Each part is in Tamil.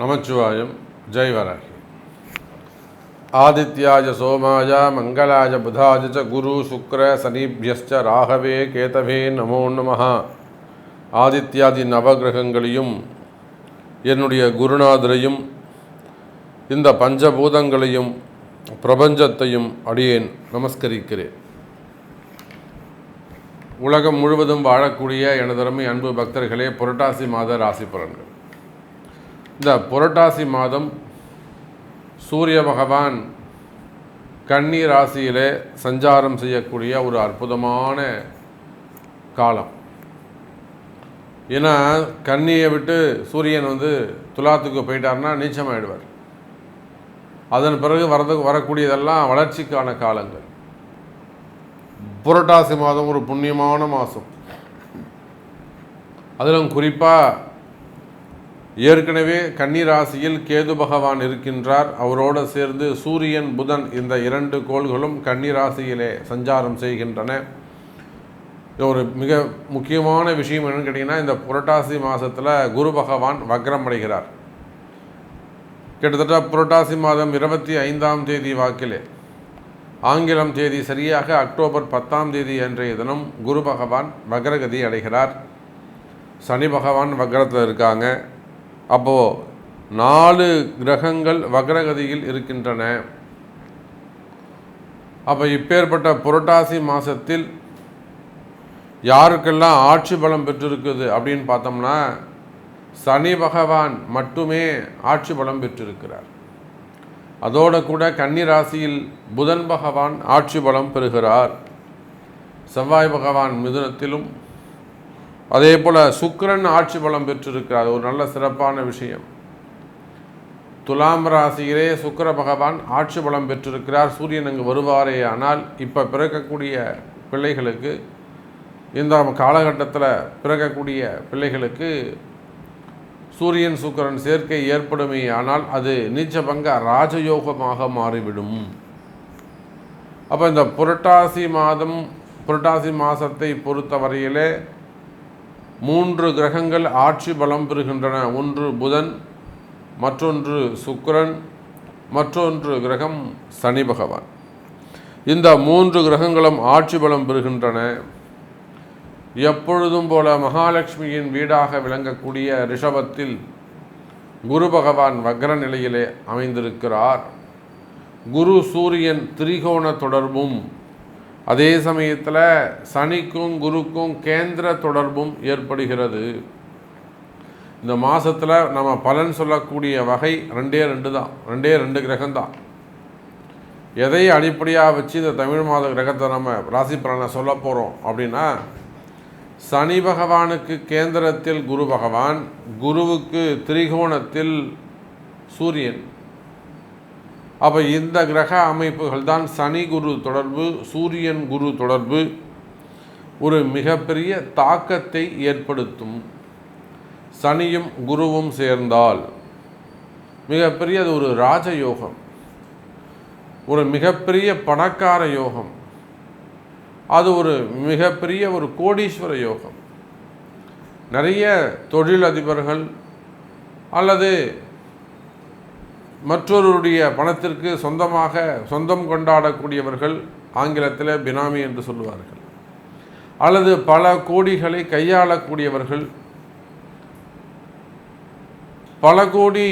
நமச்சிவாயம். ஜெய்வராகி ஆதித்யாஜ ஆதித்யாய சோமாய மங்களாய புதாய ச குரு சுக்ர சனிபியஸ்ச ராகவே கேதவே நமோ நம ஆதித்யாதி நவகிரகங்களையும் என்னுடைய குருநாதரையும் இந்த பஞ்சபூதங்களையும் பிரபஞ்சத்தையும் அடியேன் நமஸ்கரிக்கிறேன். உலகம் முழுவதும் வாழக்கூடிய எனதருமை அன்பு பக்தர்களே புரட்டாசி மாத ராசி பலன்கள் இந்த புரட்டாசி மாதம் சூரிய பகவான் கன்னி ராசியிலே சஞ்சாரம் செய்யக்கூடிய ஒரு அற்புதமான காலம். ஏன்னா கன்னியை விட்டு சூரியன் வந்து துலாத்துக்கு போயிட்டார்னா நீச்சமாயிடுவார். அதன் பிறகு வரது வரக்கூடியதெல்லாம் வளர்ச்சிக்கான காலங்கள். புரட்டாசி மாதம் ஒரு புண்ணியமான மாதம். அதிலும் குறிப்பாக ஏற்கனவே கன்னிராசியில் கேது பகவான் இருக்கின்றார். அவரோடு சேர்ந்து சூரியன் புதன் இந்த இரண்டு கோள்களும் கன்னிராசியிலே சஞ்சாரம் செய்கின்றன. ஒரு மிக முக்கியமான விஷயம் என்னன்னு கேட்டிங்கன்னா இந்த புரட்டாசி மாதத்தில் குரு பகவான் வக்ரம் அடைகிறார். கிட்டத்தட்ட புரட்டாசி மாதம் இருபத்தி ஐந்தாம் தேதி வாக்கிலே ஆங்கிலம் தேதி சரியாக அக்டோபர் பத்தாம் தேதி அன்றைய தினம் குரு பகவான் வக்ரகதி அடைகிறார். சனி பகவான் வக்ரத்தில் இருக்காங்க. அப்போது நாலு கிரகங்கள் வக்ரகதியில் இருக்கின்றன. அப்போ இப்பேற்பட்ட புரட்டாசி மாதத்தில் யாருக்கெல்லாம் ஆட்சி பலம் பெற்றிருக்குது அப்படின்னு பார்த்தோம்னா சனி பகவான் மட்டுமே ஆட்சி பலம் பெற்றிருக்கிறார். அதோடு கூட கன்னி ராசியில் புதன் பகவான் ஆட்சி பலம் பெறுகிறார். செவ்வாய் பகவான் மிதுனத்திலும் அதே போல் சுக்கிரன் ஆட்சி பலம் பெற்றிருக்கிறார். ஒரு நல்ல சிறப்பான விஷயம். துலாம் ராசியிலே சுக்கிர பகவான் ஆட்சி பலம் பெற்றிருக்கிறார். சூரியன் அங்கு வருவாரே ஆனால் இப்போ பிறக்கக்கூடிய பிள்ளைகளுக்கு இந்த காலகட்டத்தில் பிறக்கக்கூடிய பிள்ளைகளுக்கு சூரியன் சுக்கிரன் சேர்க்கை ஏற்படுமே ஆனால் அது நீச்சபங்க ராஜயோகமாக மாறிவிடும். அப்போ இந்த புரட்டாசி மாதம் புரட்டாசி மாதத்தை பொறுத்தவரையிலே மூன்று கிரகங்கள் ஆட்சி பலம் பெறுகின்றன. ஒன்று புதன் மற்றொன்று சுக்கரன் மற்றொன்று கிரகம் சனி பகவான். இந்த மூன்று கிரகங்களும் ஆட்சி பலம் பெறுகின்றன. எப்பொழுதும் போல மகாலட்சுமியின் வீடாக விளங்கக்கூடிய ரிஷபத்தில் குரு பகவான் வக்ர நிலையிலே அமைந்திருக்கிறார். குரு சூரியன் திரிகோண தொடர்பும் அதே சமயத்தில் சனிக்கும் குருக்கும் கேந்திர தொடர்பும் ஏற்படுகிறது. இந்த மாதத்தில் நம்ம பலன் சொல்லக்கூடிய வகை ரெண்டே ரெண்டு தான். ரெண்டே ரெண்டு கிரகம்தான் எதை அடிப்படையாக வச்சு இந்த தமிழ் மாத கிரகத்தை நம்ம ராசி பலனை சொல்ல போகிறோம் அப்படின்னா சனி பகவானுக்கு கேந்திரத்தில் குரு பகவான் குருவுக்கு திரிகோணத்தில் சூரியன். அப்போ இந்த கிரக அமைப்புகள் தான் சனி குரு தொடர்பு சூரியன் குரு தொடர்பு ஒரு மிகப்பெரிய தாக்கத்தை ஏற்படுத்தும். சனியும் குருவும் சேர்ந்தால் மிகப்பெரிய அது ஒரு ராஜயோகம் ஒரு மிகப்பெரிய பணக்கார யோகம் அது ஒரு மிகப்பெரிய ஒரு கோடீஸ்வர யோகம். நிறைய தொழிலதிபர்கள் அல்லது மற்றொருடைய பணத்திற்கு சொந்தமாக சொந்தம் கொண்டாடக்கூடியவர்கள் ஆங்கிலத்தில் பினாமி என்று சொல்லுவார்கள். அல்லது பல கோடிகளை கையாளக்கூடியவர்கள் பல கோடி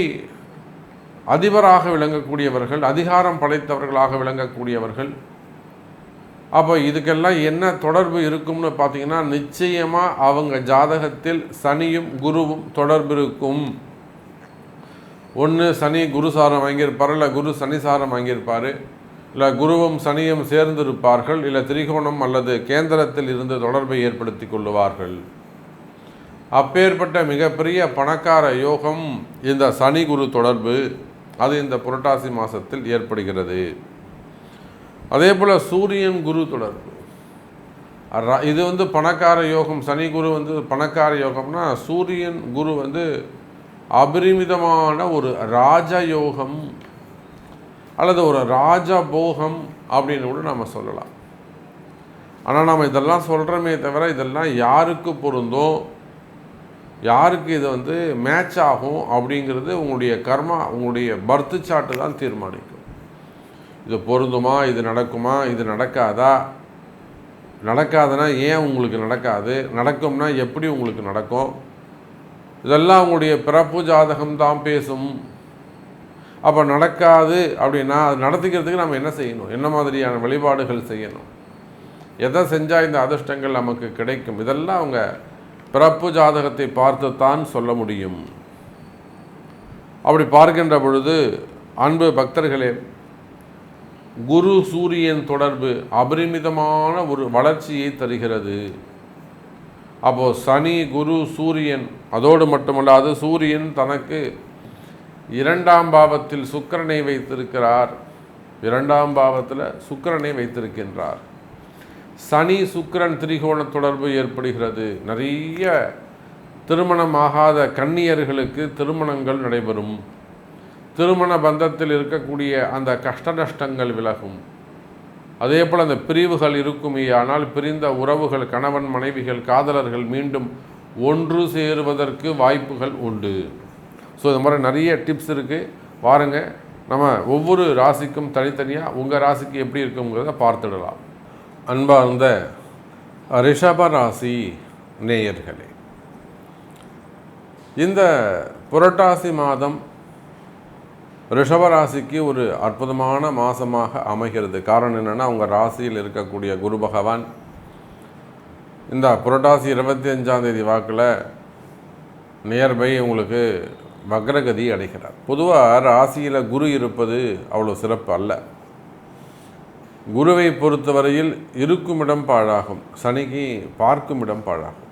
அதிபராக விளங்கக்கூடியவர்கள் அதிகாரம் படைத்தவர்களாக விளங்கக்கூடியவர்கள். அப்போ இதுக்கெல்லாம் என்ன தொடர்பு இருக்கும்னு பார்த்தீங்கன்னா நிச்சயமாக அவங்க ஜாதகத்தில் சனியும் குருவும் தொடர்பு இருக்கும். ஒன்று சனி குரு சாரம் வாங்கியிருப்பார் இல்லை குரு சனி சாரம் வாங்கியிருப்பார் இல்லை குருவும் சனியும் சேர்ந்திருப்பார்கள் இல்லை திரிகோணம் அல்லது கேந்திரத்தில் இருந்து தொடர்பை ஏற்படுத்தி கொள்ளுவார்கள். அப்பேற்பட்ட மிகப்பெரிய பணக்கார யோகம் இந்த சனி குரு தொடர்பு. அது இந்த புரட்டாசி மாதத்தில் ஏற்படுகிறது. அதே போல் சூரியன் குரு தொடர்பு. இது வந்து பணக்கார யோகம் சனி குரு வந்து பணக்கார யோகம்னா சூரியன் குரு வந்து அபரிமிதமான ஒரு ராஜயோகம் அல்லது ஒரு ராஜபோகம் அப்படின்னு கூட நம்ம சொல்லலாம். ஆனால் நம்ம இதெல்லாம் சொல்கிறோமே தவிர இதெல்லாம் யாருக்கு பொருந்தும்? யாருக்கு இது வந்து மேட்ச் ஆகும் அப்படிங்கிறது உங்களுடைய கர்மா உங்களுடைய பர்த்து சாட்டு தான் தீர்மானிக்கும். இது பொருந்துமா? இது நடக்குமா? இது நடக்காதா? நடக்காதுன்னா ஏன் உங்களுக்கு நடக்காது? நடக்கும்னா எப்படி உங்களுக்கு நடக்கும்? இதெல்லாம் உங்களுடைய பிறப்பு ஜாதகம் தான் பேசும். அப்போ நடக்காது அப்படின்னா அது நடத்திக்கிறதுக்கு நம்ம என்ன செய்யணும்? என்ன மாதிரியான வழிபாடுகள் செய்யணும்? எதை செஞ்சால் இந்த அதிர்ஷ்டங்கள் நமக்கு கிடைக்கும்? இதெல்லாம் அவங்க பிறப்பு ஜாதகத்தை பார்த்து தான் சொல்ல முடியும். அப்படி பார்க்கின்ற பொழுது அன்பு பக்தர்களே குரு சூரியன் தொடர்பு அபரிமிதமான ஒரு வளர்ச்சியை தருகிறது. அப்போது சனி குரு சூரியன் அதோடு மட்டுமல்லாது சூரியன் தனக்கு இரண்டாம் பாவத்தில் சுக்கரனை வைத்திருக்கிறார். இரண்டாம் பாவத்தில் சுக்கரனை வைத்திருக்கின்றார். சனி சுக்கரன் திரிகோண தொடர்பு ஏற்படுகிறது. நிறைய திருமணமாகாத கன்னியர்களுக்கு திருமணங்கள் நடைபெறும். திருமண பந்தத்தில் இருக்கக்கூடிய அந்த கஷ்ட நஷ்டங்கள் விலகும். அதே போல் அந்த பிரிவுகள் இருக்குமே ஆனால் பிரிந்த உறவுகள் கணவன் மனைவிகள் காதலர்கள் மீண்டும் ஒன்று சேருவதற்கு வாய்ப்புகள் உண்டு. ஸோ இது மாதிரி நிறைய டிப்ஸ் இருக்குது வாருங்க நம்ம ஒவ்வொரு ராசிக்கும் தனித்தனியாக உங்கள் ராசிக்கு எப்படி இருக்குங்கிறத பார்த்துடலாம். அன்பார்ந்த ரிஷப ராசி நேயர்களே இந்த புரட்டாசி மாதம் ரிஷபராசிக்கு ஒரு அற்புதமான மாதமாக அமைகிறது. காரணம் என்னென்னா அவங்க ராசியில் இருக்கக்கூடிய குரு பகவான் இந்த புரட்டாசி இருபத்தி அஞ்சாந்தேதி வாக்கில் நியர்பை உங்களுக்கு வக்ரகதி அடைகிறார். பொதுவாக ராசியில் குரு இருப்பது அவ்வளோ சிறப்பு அல்ல. குருவை பொறுத்தவரையில் இருக்கும் இடம் பாழாகும். சனிக்கு பார்க்கும் இடம் பாழாகும்.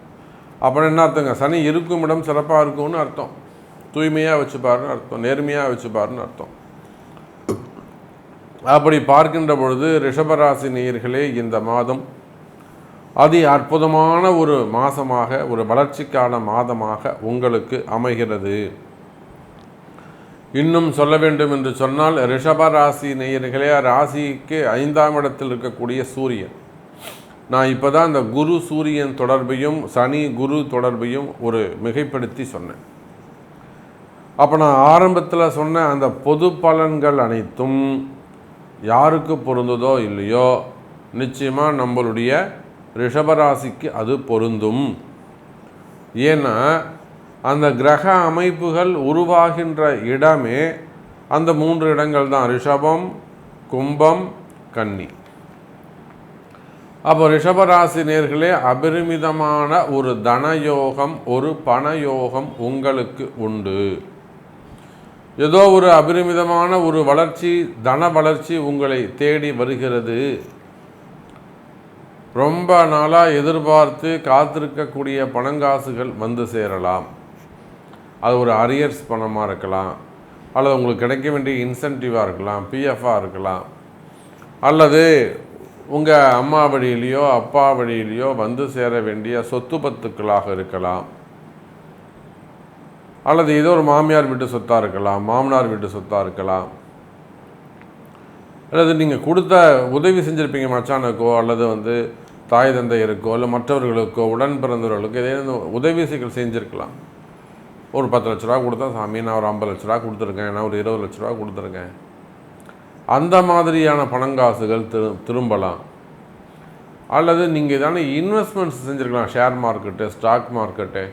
அப்புறம் என்ன அர்த்தங்க? சனி இருக்கும் இடம் சிறப்பாக இருக்கும்னு அர்த்தம். தூய்மையாக வச்சுப்பாருன்னு அர்த்தம் நேர்மையாக வச்சுப்பாருன்னு அர்த்தம். அப்படி பார்க்கின்ற பொழுது ரிஷபராசி நேயர்களே இந்த மாதம் அதி அற்புதமான ஒரு மாதமாக ஒரு வளர்ச்சிக்கான மாதமாக உங்களுக்கு அமைகிறது. இன்னும் சொல்ல வேண்டும் என்று சொன்னால் ரிஷபராசி நேயர்களே ராசிக்கு ஐந்தாம் இடத்தில் இருக்கக்கூடிய சூரியன். நான் இப்போ தான் இந்த குரு சூரியன் தொடர்பையும் சனி குரு தொடர்பையும் ஒரு மிகைப்படுத்தி சொன்னேன். அப்போ நான் ஆரம்பத்தில் சொன்ன அந்த பொது பலன்கள் அனைத்தும் யாருக்கு பொருந்ததோ இல்லையோ நிச்சயமாக நம்மளுடைய ரிஷபராசிக்கு அது பொருந்தும். ஏன்னா அந்த கிரக அமைப்புகள் உருவாகின்ற இடமே அந்த மூன்று இடங்கள் தான் ரிஷபம் கும்பம் கன்னி. அப்போ ரிஷபராசி நேர்களே அபரிமிதமான ஒரு தனயோகம் ஒரு பணயோகம் உங்களுக்கு உண்டு. ஏதோ ஒரு அபரிமிதமான ஒரு வளர்ச்சி தன வளர்ச்சி உங்களை தேடி வருகிறது. ரொம்ப நாளாக எதிர்பார்த்து காத்திருக்கக்கூடிய பணங்காசுகள் வந்து சேரலாம். அது ஒரு அரியர்ஸ் பணமாக இருக்கலாம். அல்லது உங்களுக்கு கிடைக்க வேண்டிய இன்சென்டிவாக இருக்கலாம் பிஎஃப்பாக இருக்கலாம். அல்லது உங்கள் அம்மா வழியிலையோ அப்பா வழியிலையோ வந்து சேர வேண்டிய சொத்து பத்துக்களாக இருக்கலாம். அல்லது ஏதோ ஒரு மாமியார் வீட்டு சொத்தாக இருக்கலாம் மாமனார் வீட்டு சொத்தாக இருக்கலாம். அல்லது நீங்கள் கொடுத்த உதவி செஞ்சுருப்பீங்க மச்சானுக்கோ அல்லது வந்து தாய் தந்தையருக்கோ இல்லை மற்றவர்களுக்கோ உடன் பிறந்தவர்களுக்கோ ஏதேனும் உதவிகள் செஞ்சுருக்கலாம். ஒரு பத்து லட்ச ரூபா கொடுத்தா சாமி நான் ஒரு ஐம்பது லட்ச ரூபா கொடுத்துருக்கேன் நான் ஒரு இருபது லட்ச ரூபா கொடுத்துருக்கேன். அந்த மாதிரியான பணங்காசுகள் திரு திரும்பலாம். அல்லது நீங்கள் தானே இன்வெஸ்ட்மெண்ட்ஸ் செஞ்சுருக்கலாம் ஷேர் மார்க்கெட்டு ஸ்டாக் மார்க்கெட்டு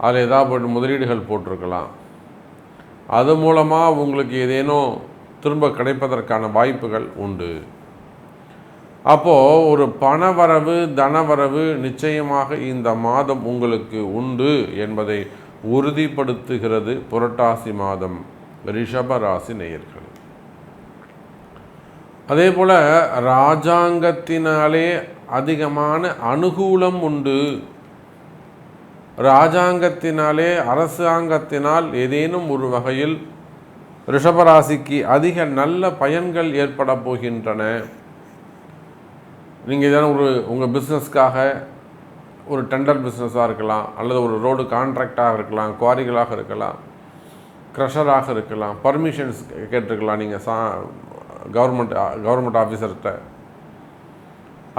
அதில் ஏதாவது போட்டு முதலீடுகள் போட்டிருக்கலாம். அது மூலமாக உங்களுக்கு ஏதேனும் திரும்ப கிடைப்பதற்கான வாய்ப்புகள் உண்டு. அப்போது ஒரு பணவரவு தனவரவு நிச்சயமாக இந்த மாதம் உங்களுக்கு உண்டு என்பதை உறுதிப்படுத்துகிறது புரட்டாசி மாதம் ரிஷபராசி நேயர்கள். அதே போல் ராஜாங்கத்தினாலே அதிகமான அனுகூலம் உண்டு. ராஜாங்கத்தினாலே அரசாங்கத்தினால் ஏதேனும் ஒரு வகையில் ரிஷபராசிக்கு அதிக நல்ல பயன்கள் ஏற்பட போகின்றன. நீங்கள் ஏதாவது ஒரு உங்கள் பிஸ்னஸ்க்காக ஒரு டெண்டர் பிஸ்னஸாக இருக்கலாம் அல்லது ஒரு ரோடு கான்ட்ராக்டாக இருக்கலாம் குவாரிகளாக இருக்கலாம் க்ரஷராக இருக்கலாம் பர்மிஷன்ஸ் கேட்டிருக்கலாம் நீங்கள் சா கவர்மெண்ட் கவர்மெண்ட் ஆஃபீஸர்கிட்ட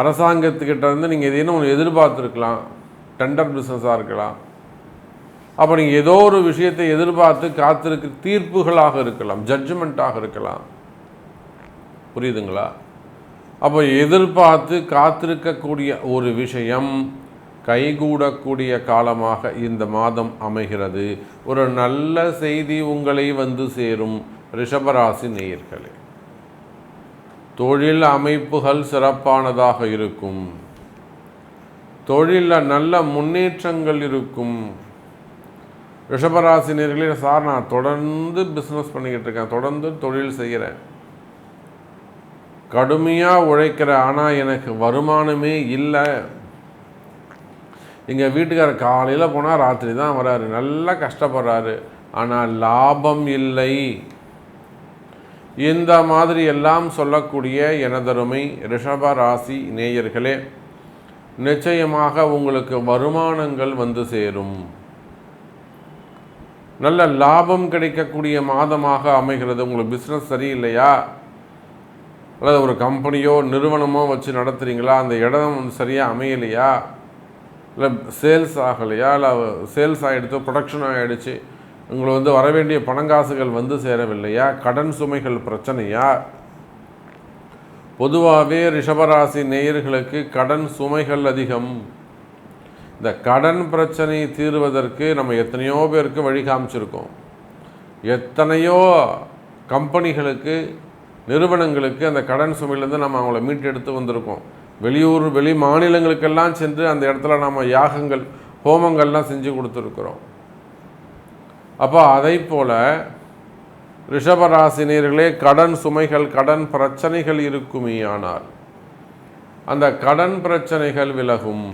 அரசாங்கத்துக்கிட்ட இருந்து நீங்கள் ஏதேனும் ஒன்று எதிர்பார்த்துருக்கலாம். டெண்டர் பிஸ்னஸாக இருக்கலாம். அப்போ நீங்கள் ஏதோ ஒரு விஷயத்தை எதிர்பார்த்து காத்திருக்க தீர்ப்புகளாக இருக்கலாம் ஜட்ஜ்மெண்ட்டாக இருக்கலாம். புரியுதுங்களா? அப்போ எதிர்பார்த்து காத்திருக்கக்கூடிய ஒரு விஷயம் கைகூடக்கூடிய காலமாக இந்த மாதம் அமைகிறது. ஒரு நல்ல செய்தி உங்களை வந்து சேரும் ரிஷபராசி நேயர்களே. தொழில் அமைப்புகள் சிறப்பானதாக இருக்கும். தொழிலில் நல்ல முன்னேற்றங்கள் இருக்கும். ரிஷபராசினியர்களே சார் நான் தொடர்ந்து பிஸ்னஸ் பண்ணிக்கிட்டு இருக்கேன். தொடர்ந்து தொழில் செய்கிறேன். கடுமையாக உழைக்கிறேன். ஆனால் எனக்கு வருமானமே இல்லை. எங்கள் வீட்டுக்காரர் காலையில் போனால் ராத்திரி தான் வராரு. நல்லா கஷ்டப்படுறாரு. ஆனால் லாபம் இல்லை. இந்த மாதிரி எல்லாம் சொல்லக்கூடிய எனதருமை ரிஷப ராசி நேயர்களே நிச்சயமாக உங்களுக்கு வருமானங்கள் வந்து சேரும். நல்ல லாபம் கிடைக்கக்கூடிய மாதமாக அமைகிறது. உங்களுக்கு பிஸ்னஸ் சரியில்லையா? அல்லது ஒரு கம்பெனியோ நிறுவனமோ வச்சு நடத்துகிறீங்களா அந்த இடம் சரியாக அமையலையா? இல்லை சேல்ஸ் ஆகலையா? இல்லை சேல்ஸ் ஆகிடுச்சோ ப்ரொடக்ஷன் ஆகிடுச்சு உங்களுக்கு வந்து வர வேண்டிய பணங்காசுகள் வந்து சேரவில்லையா? கடன் சுமைகள் பிரச்சனையா? பொதுவாகவே ரிஷபராசி நேயர்களுக்கு கடன் சுமைகள் அதிகம். இந்த கடன் பிரச்சனை தீர்வதற்கு நம்ம எத்தனையோ பேருக்கு வழி காமிச்சிருக்கோம். எத்தனையோ கம்பெனிகளுக்கு நிறுவனங்களுக்கு அந்த கடன் சுமையிலேருந்து நம்ம அவங்கள மீட்டெடுத்து வந்திருக்கோம். வெளியூர் வெளி மாநிலங்களுக்கெல்லாம் சென்று அந்த இடத்துல நம்ம யாகங்கள் ஹோமங்கள்லாம் செஞ்சு கொடுத்துருக்குறோம். அப்போ அதை போல் ரிஷபராசினியர்களே கடன் சுமைகள் கடன் பிரச்சனைகள் இருக்குமேயானால் அந்த கடன் பிரச்சனைகள் விலகும்.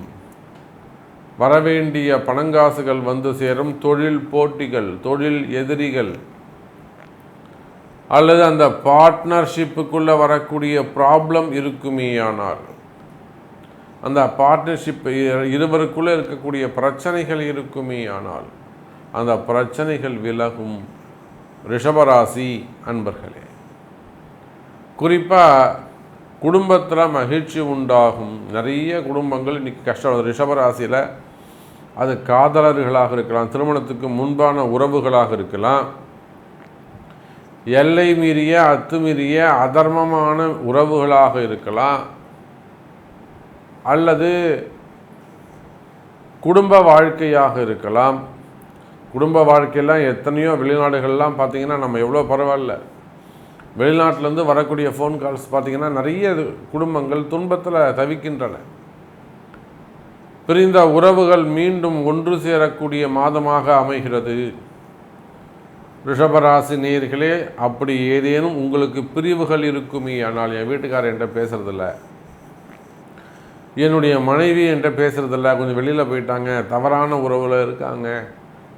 வரவேண்டிய பணங்காசுகள் வந்து சேரும். தொழில் போட்டிகள் தொழில் எதிரிகள் அல்லது அந்த பார்ட்னர்ஷிப்புக்குள்ளே வரக்கூடிய ப்ராப்ளம் இருக்குமேயானால் அந்த பார்ட்னர்ஷிப் இருவருக்குள்ளே இருக்கக்கூடிய பிரச்சனைகள் இருக்குமே ஆனால் அந்த பிரச்சனைகள் விலகும். ரிஷபராசி அன்பர்களே குறிப்பாக குடும்பத்தில் மகிழ்ச்சி உண்டாகும். நிறைய குடும்பங்கள் இன்றைக்கி கஷ்டம். ரிஷபராசியில் அது காதலர்களாக இருக்கலாம் திருமணத்துக்கு முன்பான உறவுகளாக இருக்கலாம். எல்லை மீறிய அத்துமீறிய அதர்மமான உறவுகளாக இருக்கலாம். அல்லது குடும்ப வாழ்க்கையாக இருக்கலாம். குடும்ப வாழ்க்கையெல்லாம் எத்தனையோ வெளிநாடுகள்லாம் பார்த்திங்கன்னா நம்ம எவ்வளோ பரவாயில்ல. வெளிநாட்டிலேருந்து வரக்கூடிய ஃபோன் கால்ஸ் பார்த்திங்கன்னா நிறைய குடும்பங்கள் துன்பத்தில் தவிக்கின்றன. பிரிந்த உறவுகள் மீண்டும் ஒன்று சேரக்கூடிய மாதமாக அமைகிறது. ரிஷபராசி நேர்களே அப்படி ஏதேனும் உங்களுக்கு பிரிவுகள் இருக்குமே? ஆனால் என் வீட்டுக்காரர் என்கிட்ட பேசுறதில்ல. என்னுடைய மனைவி என்கிட்ட பேசுறதில்ல. கொஞ்சம் வெளியில் போயிட்டாங்க. தவறான உறவில் இருக்காங்க.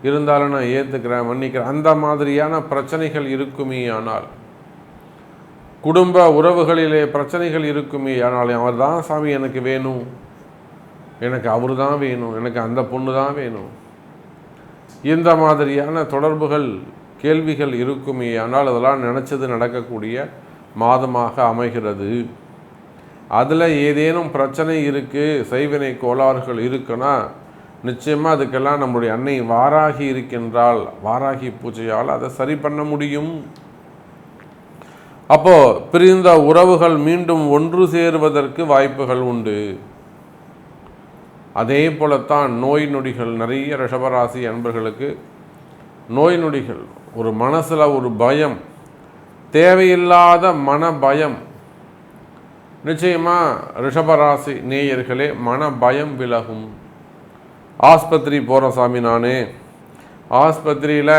இருந்தாலும் நான் ஏற்றுக்கிறேன் மன்னிக்கிறேன். அந்த மாதிரியான பிரச்சனைகள் இருக்குமே ஆனால் குடும்ப உறவுகளிலே பிரச்சனைகள் இருக்குமே ஆனால் அவர் தான் சாமி எனக்கு வேணும். எனக்கு அவர் தான் வேணும். எனக்கு அந்த பொண்ணு தான் வேணும். இந்த மாதிரியான தொடர்புகள் கேள்விகள் இருக்குமே ஆனால் அதெல்லாம் நினச்சது நடக்கக்கூடிய மாதமாக அமைகிறது. அதில் ஏதேனும் பிரச்சனை இருக்குது செய்வினை கோளாறுகள் இருக்குன்னா நிச்சயமாக அதுக்கெல்லாம் நம்முடைய அன்னை வாராகி இருக்கின்றால் வாராகி பூஜையால் அதை சரி பண்ண முடியும். அப்போ பிரிந்த உறவுகள் மீண்டும் ஒன்று சேருவதற்கு வாய்ப்புகள் உண்டு. அதே போலத்தான் நோய் நொடிகள் நிறைய ரிஷபராசி அன்பர்களுக்கு நோய் நொடிகள் ஒரு மனசில் ஒரு பயம் தேவையில்லாத மன பயம். நிச்சயமாக ரிஷபராசி நேயர்களே மன பயம் விலகும். ஆஸ்பத்திரி போகிறேன் சாமி நான். ஆஸ்பத்திரியில்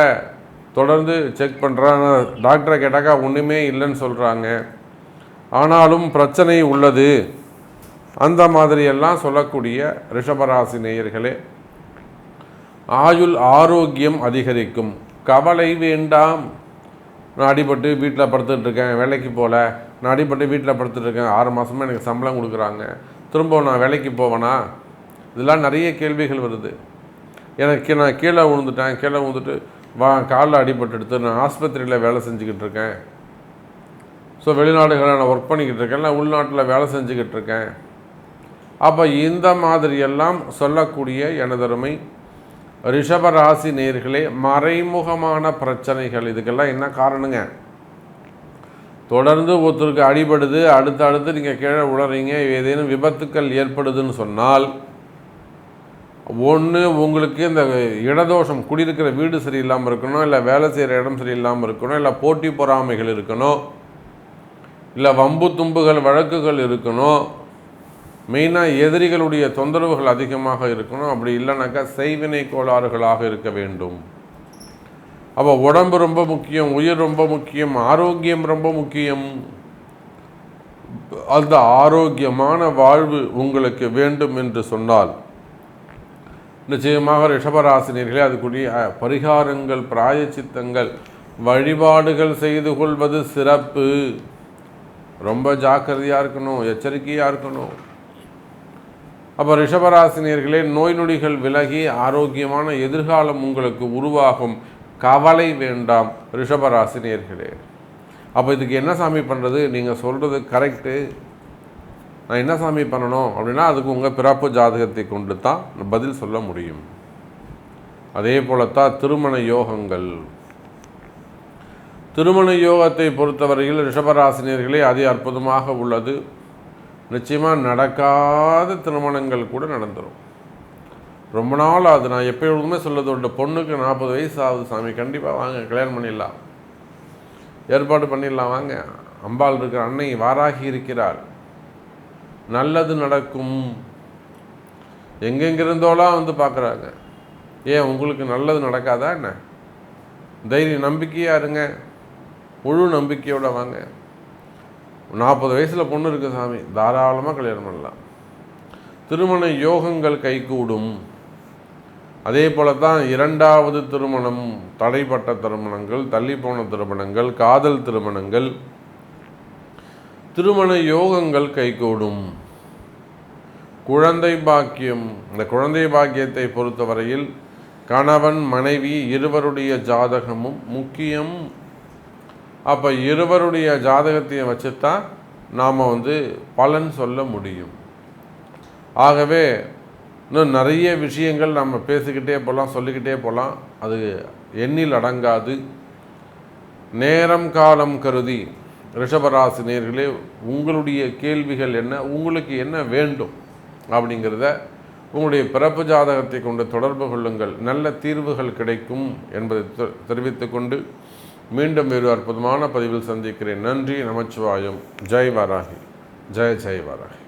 தொடர்ந்து செக் பண்ணுறேன் டாக்டரை கேட்டாக்கா ஒன்றுமே இல்லைன்னு சொல்கிறாங்க ஆனாலும் பிரச்சனை உள்ளது. அந்த மாதிரியெல்லாம் சொல்லக்கூடிய ரிஷபராசி நேயர்களே ஆயுள் ஆரோக்கியம் அதிகரிக்கும். கவலை வேண்டாம். நான் அடிபட்டு வீட்டில் படுத்துட்டு இருக்கேன் வேலைக்கு போகல. நான் அடிபட்டு வீட்டில் படுத்துட்டு இருக்கேன். ஆறு மாதமாக எனக்கு சம்பளம் கொடுக்குறாங்க. திரும்ப நான் வேலைக்கு போவேனா? இதெல்லாம் நிறைய கேள்விகள் வருது. எனக்கு நான் கீழே விழுந்துட்டேன் கீழே விழுந்துட்டு வா காலில் அடிபட்டு எடுத்து நான் ஆஸ்பத்திரியில் வேலை செஞ்சுக்கிட்டு இருக்கேன். ஸோ வெளிநாடுகளில் நான் ஒர்க் பண்ணிக்கிட்டு இருக்கேன் இல்லை உள்நாட்டில் வேலை செஞ்சுக்கிட்டு இருக்கேன். அப்போ இந்த மாதிரியெல்லாம் சொல்லக்கூடிய எனதருமை ரிஷபராசி நேர்களே மறைமுகமான பிரச்சனைகள். இதுக்கெல்லாம் என்ன காரணங்க? தொடர்ந்து ஒருத்தருக்கு அடிபடுது அடுத்து அடுத்து நீங்கள் கீழே உழறீங்க ஏதேனும் விபத்துக்கள் ஏற்படுதுன்னு சொன்னால் ஒன்று உங்களுக்கு இந்த இடதோஷம் குடியிருக்கிற வீடு சரியில்லாமல் இருக்கணும் இல்லை வேலை செய்கிற இடம் சரியில்லாமல் இருக்கணும் இல்லை போட்டி பொறாமைகள் இருக்கணும் இல்லை வம்பு தும்புகள் வழக்குகள் இருக்கணும் மெயினாக எதிரிகளுடைய தொந்தரவுகள் அதிகமாக இருக்கணும் அப்படி இல்லைனாக்கா செய்வினை கோளாறுகளாக இருக்க வேண்டும். அப்போ உடம்பு ரொம்ப முக்கியம் உயிர் ரொம்ப முக்கியம் ஆரோக்கியம் ரொம்ப முக்கியம். அந்த ஆரோக்கியமான வாழ்வு உங்களுக்கு வேண்டும் என்று சொன்னால் நிச்சயமாக ரிஷபராசினியர்களே அதுக்குரிய பரிகாரங்கள் பிராயச்சித்தங்கள் வழிபாடுகள் செய்து கொள்வது சிறப்பு. ரொம்ப ஜாக்கிரதையாக இருக்கணும் எச்சரிக்கையாக இருக்கணும். அப்போ ரிஷபராசினியர்களே நோய் நொடிகள் விலகி ஆரோக்கியமான எதிர்காலம் உங்களுக்கு உருவாகும். கவலை வேண்டாம் ரிஷபராசினியர்களே. அப்போ இதுக்கு என்ன சாமி பண்ணுறது நீங்கள் சொல்கிறது கரெக்டு நான் என்ன சாமி பண்ணணும் அப்படின்னா அதுக்கு உங்கள் பிறப்பு ஜாதகத்தை கொண்டு தான் பதில் சொல்ல முடியும். அதே போலத்தான் திருமண யோகங்கள். திருமண யோகத்தை பொறுத்தவரையில் ரிஷபராசினியர்களே அதி அற்புதமாக உள்ளது. நிச்சயமாக நடக்காத திருமணங்கள் கூட நடந்துடும் ரொம்ப நாள் அது நான் எப்பொழுதுமே சொல்லது உண்டு பொண்ணுக்கு நாற்பது வயசு ஆகுது சாமி கண்டிப்பாக வாங்க கல்யாணம் பண்ணிடலாம். ஏற்பாடு பண்ணிடலாம் வாங்க. அம்பாள் இருக்கிற அன்னை வாராகி இருக்கிறார் நல்லது நடக்கும். எங்கெங்கிருந்தோலாம் வந்து பார்க்குறாங்க ஏன் உங்களுக்கு நல்லது நடக்காதா என்ன? தைரிய நம்பிக்கையாக இருங்க. முழு நம்பிக்கையோடு வாங்க. நாற்பது வயசில் பொண்ணு இருக்குது சாமி. தாராளமாக கல்யாணம் பண்ணலாம். திருமண யோகங்கள் கைகூடும். அதே போல தான் இரண்டாவது திருமணம் தடைப்பட்ட திருமணங்கள் தள்ளிப்போன திருமணங்கள் காதல் திருமணங்கள் திருமண யோகங்கள் கைகூடும். குழந்தை பாக்கியம் இந்த குழந்தை பாக்கியத்தை பொறுத்தவரையில் கணவன் மனைவி இருவருடைய ஜாதகமும் முக்கியம். அப்போ இருவருடைய ஜாதகத்தையும் வச்சுத்தான் நாம் வந்து பலன் சொல்ல முடியும். ஆகவே இன்னும் நிறைய விஷயங்கள் நம்ம பேசிக்கிட்டே போகலாம் சொல்லிக்கிட்டே போகலாம் அது எண்ணில் அடங்காது. நேரம் காலம் கருதி ரிஷபராசி நேர்களே உங்களுடைய கேள்விகள் என்ன உங்களுக்கு என்ன வேண்டும்? அப்படிங்கிறத உங்களுடைய பிறப்பு ஜாதகத்தை கொண்டு தொடர்பு கொள்ளுங்கள். நல்ல தீர்வுகள் கிடைக்கும் என்பதை தெரிவித்துக்கொண்டு மீண்டும் வேறு அற்புதமான பதிவில் சந்திக்கிறேன். நன்றி நமச்சிவாயம். ஜெய் வாராகி. ஜெய ஜெய் வாராகி.